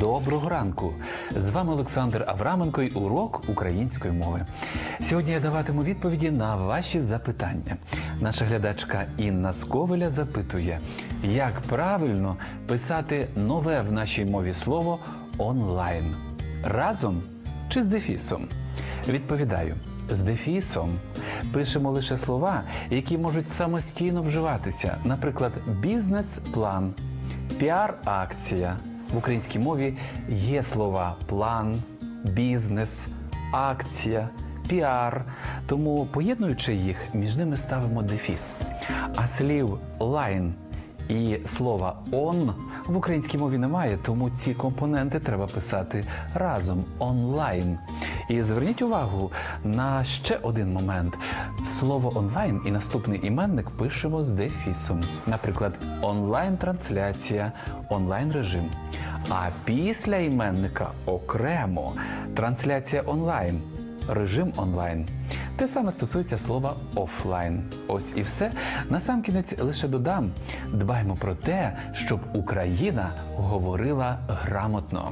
Доброго ранку! З вами Олександр Авраменко і урок української мови. Сьогодні я даватиму відповіді на ваші запитання. Наша глядачка Інна Сковеля запитує, як правильно писати нове в нашій мові слово онлайн разом чи з дефісом? Відповідаю. З дефісом пишемо лише слова, які можуть самостійно вживатися, наприклад, бізнес-план, піар-акція. В українській мові є слова план, бізнес, акція, піар. Тому, поєднуючи їх, між ними ставимо дефіс. А слів лайн і слова он в українській мові немає, тому ці компоненти треба писати разом онлайн. І зверніть увагу на ще один момент: слово онлайн і наступний іменник пишемо з дефісом. Наприклад, онлайн-трансляція, онлайн-режим. А після іменника окремо трансляція онлайн, режим онлайн. Те саме стосується слова офлайн. Ось і все. Насамкінець лише додам: дбаймо про те, щоб Україна говорила грамотно.